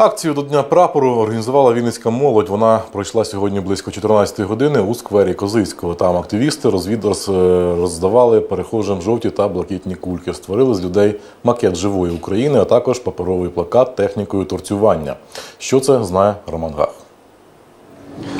Акцію до Дня прапору організувала Вінницька молодь. Вона пройшла сьогодні близько 14 години у сквері Козицького. Там активісти розвід роз- роздавали перехожим жовті та блакитні кульки. Створили з людей макет живої України, а також паперовий плакат технікою торцювання. Що це знає Роман Гах.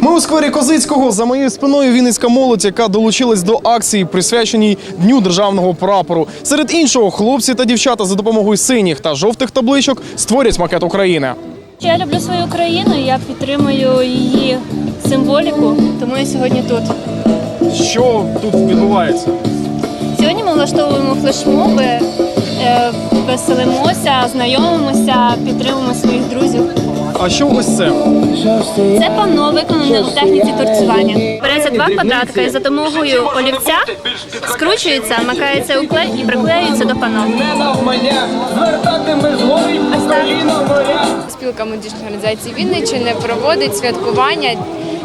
Ми у сквері Козицького за моєю спиною Вінницька молодь, яка долучилась до акції, присвяченій Дню державного прапору. Серед іншого, хлопці та дівчата за допомогою синіх та жовтих табличок створять макет України. Я люблю свою країну, я підтримую її символіку, тому я сьогодні тут. Що тут відбувається? Сьогодні ми влаштовуємо флешмоби, е, веселимося, знайомимося, підтримуємо своїх друзів. А що ось це? Це панно виконане у техніці торцювання. Береться два квадратика і за допомогою олівця скручується, макається у клей і приклеюється до панно. Спілка молодіжних організацій Вінниччини проводить святкування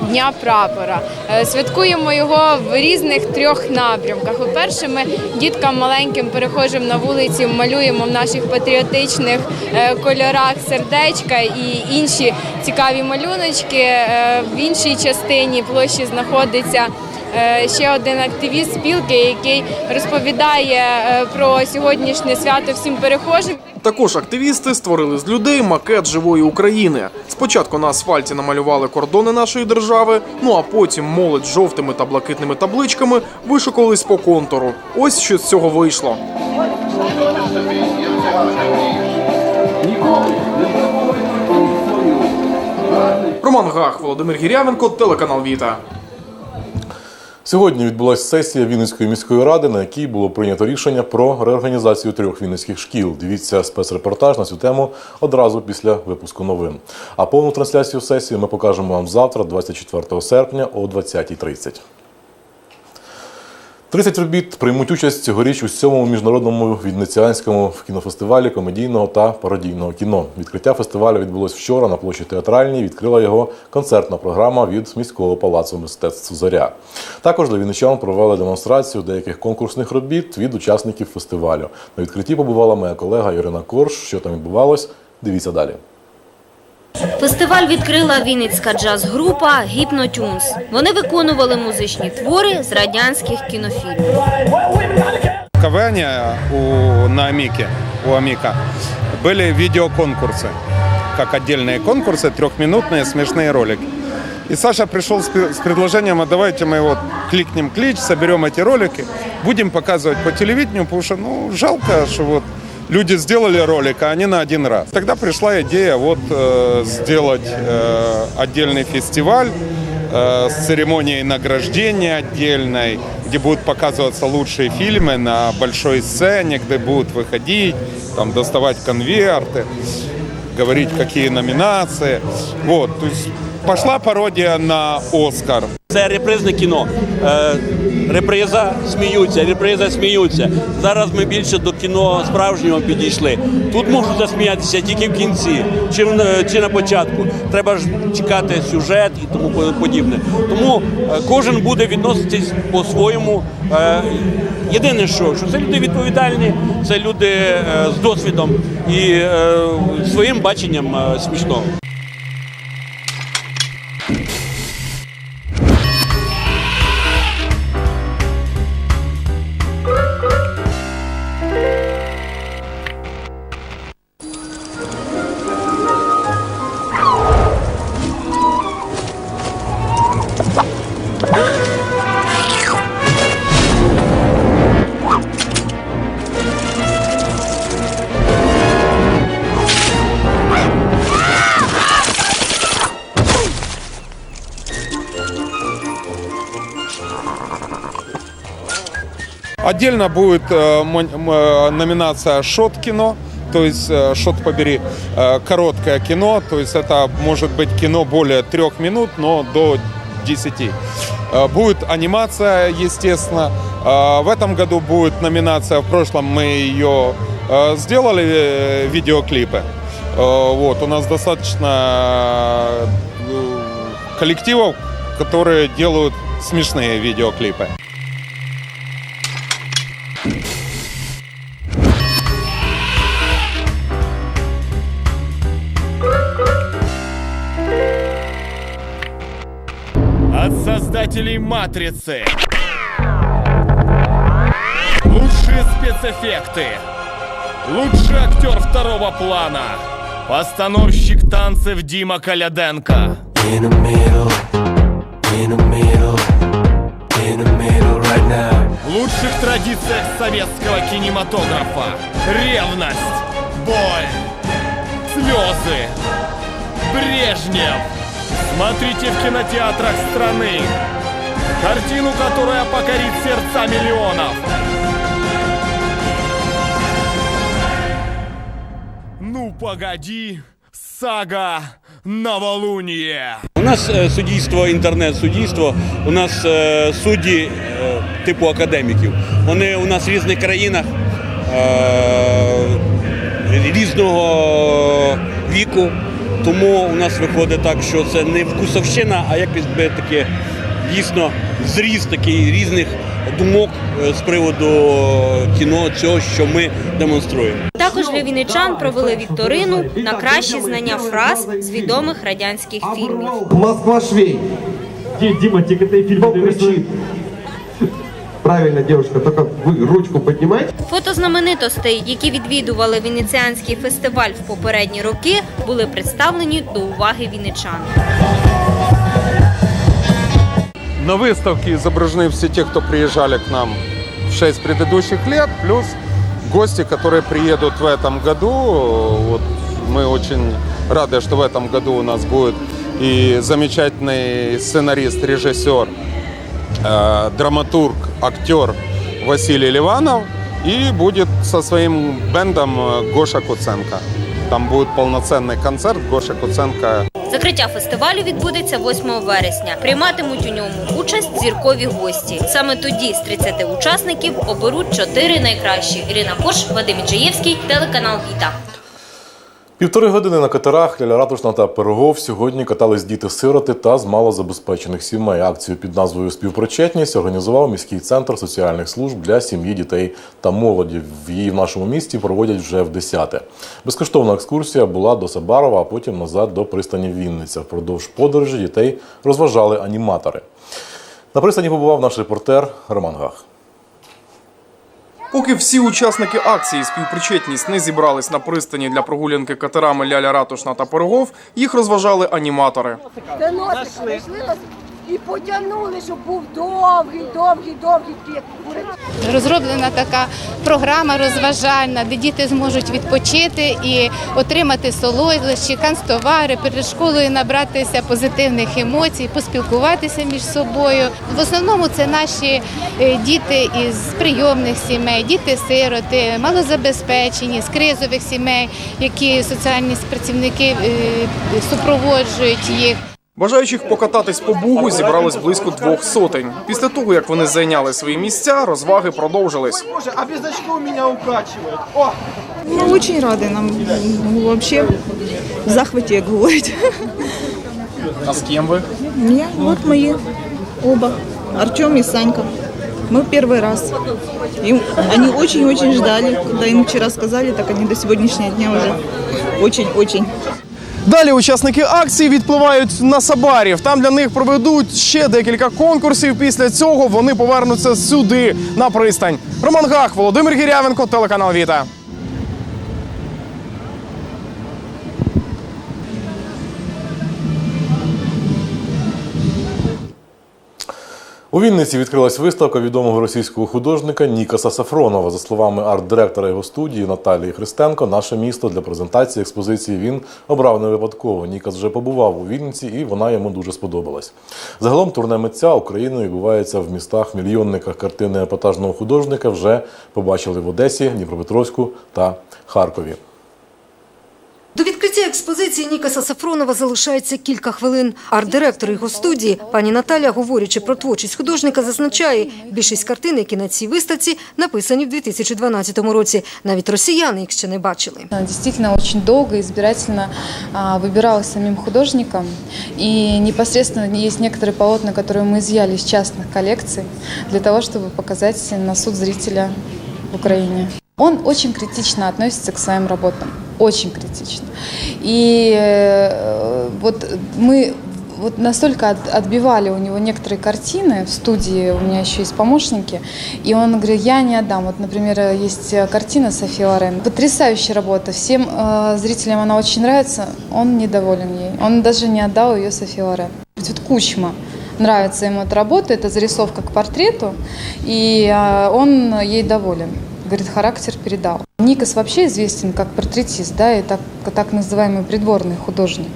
Дня прапора. Е, Святкуємо його в різних трьох напрямках. По-перше, ми діткам маленьким перехожим на вулиці малюємо в наших патріотичних е, кольорах сердечка і інші цікаві малюночки. Е, В іншій частині площі знаходиться ще один активіст спілки, який розповідає е, про сьогоднішнє свято всім перехожим. Також активісти створили з людей макет живої України. Спочатку на асфальті намалювали кордони нашої держави, ну а потім молодь з жовтими та блакитними табличками вишукувались по контуру. Ось що з цього вийшло. Роман Гах, Володимир Гірявенко, телеканал Віта. Сьогодні відбулася сесія Вінницької міської ради, на якій було прийнято рішення про реорганізацію трьох вінницьких шкіл. Дивіться спецрепортаж на цю тему одразу після випуску новин. А повну трансляцію сесії ми покажемо вам завтра, 24 серпня о 20.30. 30 робіт приймуть участь цьогоріч у сьомому міжнародному вінниціанському кінофестивалі комедійного та пародійного кіно. Відкриття фестивалю відбулось вчора на площі театральній. Відкрила його концертна програма від міського палацу мистецтв Зоря. Також для вінничан провели демонстрацію деяких конкурсних робіт від учасників фестивалю. На відкритті побувала моя колега Ірина Корж. Що там відбувалось? Дивіться далі. Фестиваль відкрила вінницька джаз-група «Гіпнотюнс». Вони виконували музичні твори з радянських кінофільмів. КВН у, на Амике, у Амика были видеоконкурсы, как отдельные конкурсы, трехминутные смешные ролики. И Саша пришел с пе- с предложением, а давайте мы вот кликнем клич, соберем эти ролики, будем показывать по телевидению, потому что ну, жалко, что вот люди сделали ролик, а они на один раз. Тогда пришла идея вот э, сделать э, отдельный фестиваль, э, с церемонией награждения отдельной, где будут показываться лучшие фильмы на большой сцене, где будут выходить, там, доставать конверты, говорить, какие номинации. Вот, то есть пошла пародия на Оскар. Це репризне кіно. Е, реприза сміються, реприза сміються. Зараз ми більше до кіно справжнього підійшли. Тут можуть засміятися тільки в кінці, чи, чи на початку. Треба ж чекати сюжет і тому подібне. Тому е, кожен буде відноситись по-своєму. Е, єдине, що, що це люди відповідальні, це люди е, з досвідом і е, своїм баченням е, смішного. Отдельно будет э, номинация «Шот кино», то есть э, «Шот побери», э, короткое кино, то есть это может быть кино более трех минут, но до 10. Э, Будет анимация, естественно. В этом году будет номинация, в прошлом мы ее сделали, видеоклипы. Вот, у нас достаточно коллективов, которые делают смешные видеоклипы. От создателей Матрицы. Лучшие спецэффекты. Лучший актер второго плана. Постановщик танцев Дима Коляденко. In the middle. Традициях советского кинематографа. Ревность, боль, слезы, Брежнев. Смотрите в кинотеатрах страны. Картину, которая покорит сердца миллионов. Ну погоди, сага Новолуние. У нас е, суддівство, інтернет-суддівство, у нас е, судді е, типу академіків. Вони у нас в різних країнах різного віку. Тому у нас виходить так, що це не вкусовщина, а якось би таке дійсно зріз такий різних думок з приводу кіно, цього, що ми демонструємо. Також для вінничан провели вікторину на кращі знання фраз з відомих радянських фільмів. Москва швей. Дима, тикай фильм Кто кричит? Правильно, девушка, только вы ручку поднимайте. Фото знаменитостей, які відвідували венеціанський фестиваль в попередні роки, були представлені до уваги вінничан. На выставке изображены все те, кто приезжали к нам в 6 предыдущих лет, плюс гости, которые приедут в этом году. Вот мы очень рады, что в этом году у нас будет и замечательный сценарист, режиссер, э, драматург, актер Василий Ливанов и будет со своим бендом э, Гоша Куценко. Там будет полноценный концерт Гоша Куценко Закриття фестивалю відбудеться 8 вересня. Прийматимуть у ньому участь зіркові гості. Саме тоді з 30 учасників оберуть 4 найкращі. Ірина Кош, Вадим Іджаєвський, телеканал Віта. Півтори години на катерах Ляля Ратушна та Пирогов сьогодні катались діти-сироти та з малозабезпечених сімей. Акцію під назвою Співпричетність організував міський центр соціальних служб для сім'ї, дітей та молоді. Її в нашому місті проводять вже в десяте. Безкоштовна екскурсія була до Сабарова, а потім назад до пристані Вінниця. Впродовж подорожі дітей розважали аніматори. На пристані побував наш репортер Роман Гах. Поки всі учасники акції співпричетність не зібрались на пристані для прогулянки катерами Ляля Ратушна та Пирогов, їх розважали аніматори. І потягнули, щоб був довгий, довгий, довгий пік. Розроблена така програма розважальна, де діти зможуть відпочити і отримати солодощі, канцтовари, перед школою набратися позитивних емоцій, поспілкуватися між собою. В основному це наші е, діти із прийомних сімей, діти-сироти, малозабезпечені, з кризових сімей, які соціальні працівники е, супроводжують їх. Бажаючих покататись по бугу зібралось близько двох сотень. Після того, як вони зайняли свої місця, розваги продовжились. Боже, а без очков меня укачивает. О! Ну, очень рады нам. Ну, вообще в захвате, як говорить. А з ким ви? Я, вот мои оба, Артем и Санька. Мы первый раз. И они очень-очень ждали. Когда им вчера сказали, так они до сегодняшнего дня уже очень-очень Далі учасники акції відпливають на Сабарів. Там для них проведуть ще декілька конкурсів. Після цього вони повернуться сюди на пристань. Роман Гах, Володимир Гірявенко, телеканал Віта. У Вінниці відкрилась виставка відомого російського художника Нікаса Сафронова. За словами арт-директора його студії Наталії Христенко, наше місто для презентації експозиції він обрав не випадково. Нікас вже побував у Вінниці, і вона йому дуже сподобалась. Загалом турне митця Україною відбувається в містах мільйонниках картини епатажного художника. Вже побачили в Одесі, Дніпропетровську та Харкові. До відкриття експозиції Нікаса Сафронова залишається кілька хвилин. Арт-директор його студії, пані Наталя, говорячи про творчість художника, зазначає, більшість картин, які на цій виставці, написані в 2012 році. Навіть росіяни їх ще не бачили. Действительно, очень долго и избирательно а, выбиралась самим художником. И непосредственно есть некоторые полотна, которые мы изъяли из частных коллекций для того, чтобы показать на суд зрителя в Украине. Он очень критично относится к своим работам, Очень критично. И э, вот мы вот настолько от- отбивали у него некоторые картины в студии, у меня еще есть помощники, и он говорит, я не отдам. Вот, например, есть э, картина Софии Лорен, потрясающая работа, всем э, зрителям она очень нравится, он недоволен ей, он даже не отдал ее Софии Лорен. Вот Кучма, нравится ему эта работа, это зарисовка к портрету, и э, он ей доволен. Говорит, характер передал. Никас вообще известен как портретист, да, и так, так называемый придворный художник.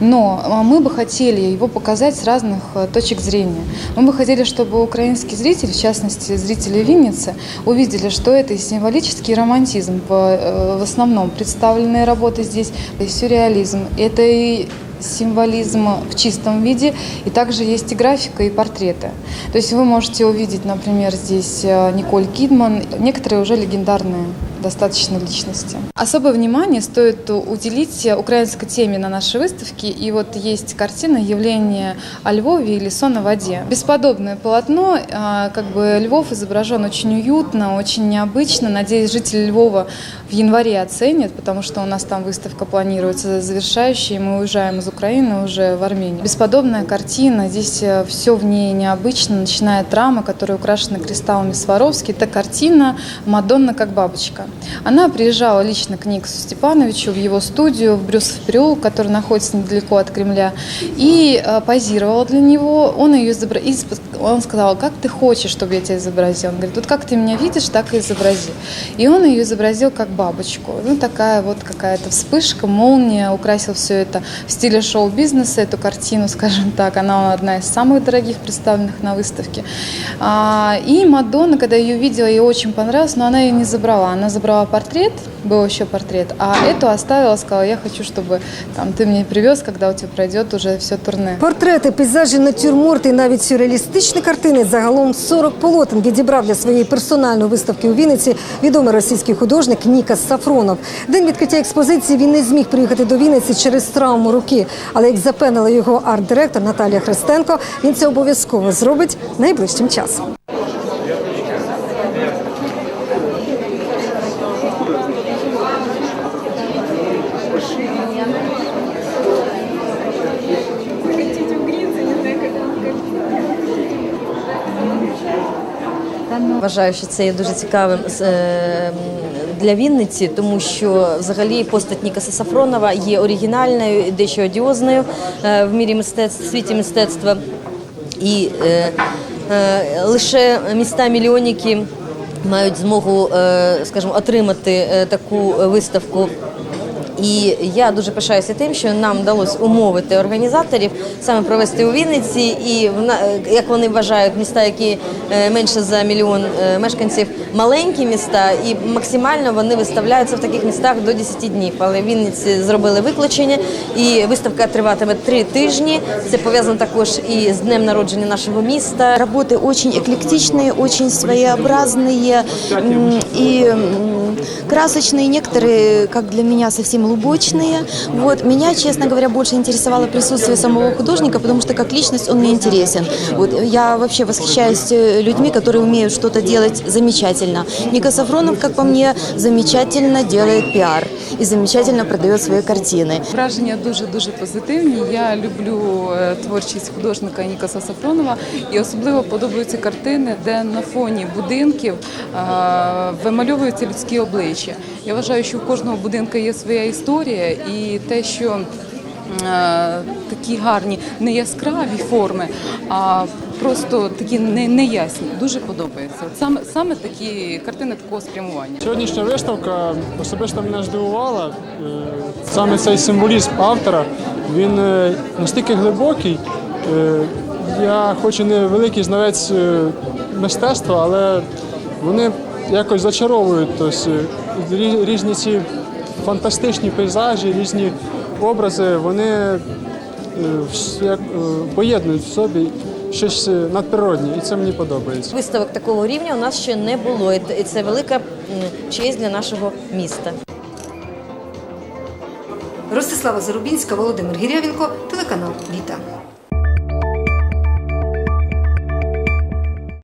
Но а, мы бы хотели его показать с разных э, точек зрения. Мы бы хотели, чтобы украинский зритель, в частности зрители Винницы, увидели, что это символический романтизм э, в основном. Представленные работы здесь и сюрреализм, это и символизм в чистом виде, и также есть и графика, и портреты. То есть вы можете увидеть, например, здесь э, Николь Кидман, некоторые уже легендарные достаточно личности. Особое внимание стоит уделить украинской теме на нашей выставке. И вот есть картина «Явление о Львове» или «Сон на воде». Бесподобное полотно. а, Как бы Львов изображен очень уютно, очень необычно. Надеюсь, жители Львова в январе оценят, потому что у нас там выставка планируется завершающая, и мы уезжаем из Украины уже в Армению. Бесподобная картина. Здесь все в ней необычно, начиная от рамы, которая украшена кристаллами Сваровски. Это картина «Мадонна как бабочка». Она приезжала лично к Никсу Степановичу в его студию в Брюсов переулок, который находится недалеко от Кремля, и э, позировала для него. Он ее изобра... Он сказал, как ты хочешь, чтобы я тебя изобразил? Он говорит, вот как ты меня видишь, так и изобрази. И он ее изобразил как бабочку. Ну, такая вот какая-то вспышка, молния, украсил все это в стиле шоу-бизнеса, эту картину, скажем так. Она одна из самых дорогих представленных на выставке. А, и Мадонна, когда ее видела, ей очень понравилось, но она ее не забрала. Она забрала портрет, был еще портрет, а эту оставила, сказала, я хочу, чтобы там, ты мне привез, когда у тебя пройдет уже все турне. Портрети, пейзажі, натюрморти і навіть сюрреалістичні картини загалом 40 полотен відібрав для своєї персональної виставки у Вінниці відомий російський художник Нікас Сафронов. День відкриття експозиції він не зміг приїхати до Вінниці через травму руки. Але як запевнила його арт-директор Наталія Христенко, він це обов'язково зробить найближчим часом. Вважаю, що це є дуже цікавим е, для Вінниці, тому що взагалі постать Нікаса Сафронова є оригінальною, і дещо одіозною е, в мірі мистецтв, світі мистецтва. І е, лише міста мільйонники мають змогу, скажімо, отримати таку виставку. І я дуже пишаюся тим, що нам вдалося умовити організаторів саме провести у Вінниці, і в на- е, як вони вважають, міста, які е, менше за мільйон е, мешканців, маленькі міста, і максимально вони виставляються в таких містах до 10 днів. Але в Вінниці зробили виключення, і виставка триватиме три тижні. Це пов'язано також і з днем народження нашого міста. Работы очень эклектичные, очень своеобразные м, и м, красочные, некоторые, как для меня, совсем лубочные. Вот. Меня, честно говоря, больше интересовало присутствие самого художника, потому что как личность он мне интересен. Вот. Я вообще восхищаюсь э, людьми, которые умеют что-то делать замечательно. Ника Сафронов, как по мне, замечательно делает пиар и замечательно продает свои картины. Враження дуже дуже позитивні. Я люблю е, творчість художника Нікаса Сафронова і особливо подобаються картини, де на фоні будинків е, вимальовуються людські обличчя. Я вважаю, що у кожного будинка є своя історія, і те, що е, такі гарні, не яскраві форми, а просто такі не- неясні. Дуже подобається. Саме саме такі картини такого спрямування. Сьогоднішня виставка особисто мене здивувала. Е, Саме цей символізм автора, він е, настільки глибокий. Я хоч і не великий знавець мистецтва, але вони якось зачаровують. Тобто, різні ці фантастичні пейзажі, різні образи, вони е, е, поєднують в собі щось е, надприроднє, і це мені подобається. Виставок такого рівня у нас ще не було, і це велика честь для нашого міста. Ростислава Зарубінська, Володимир Гірявенко, телеканал Віта.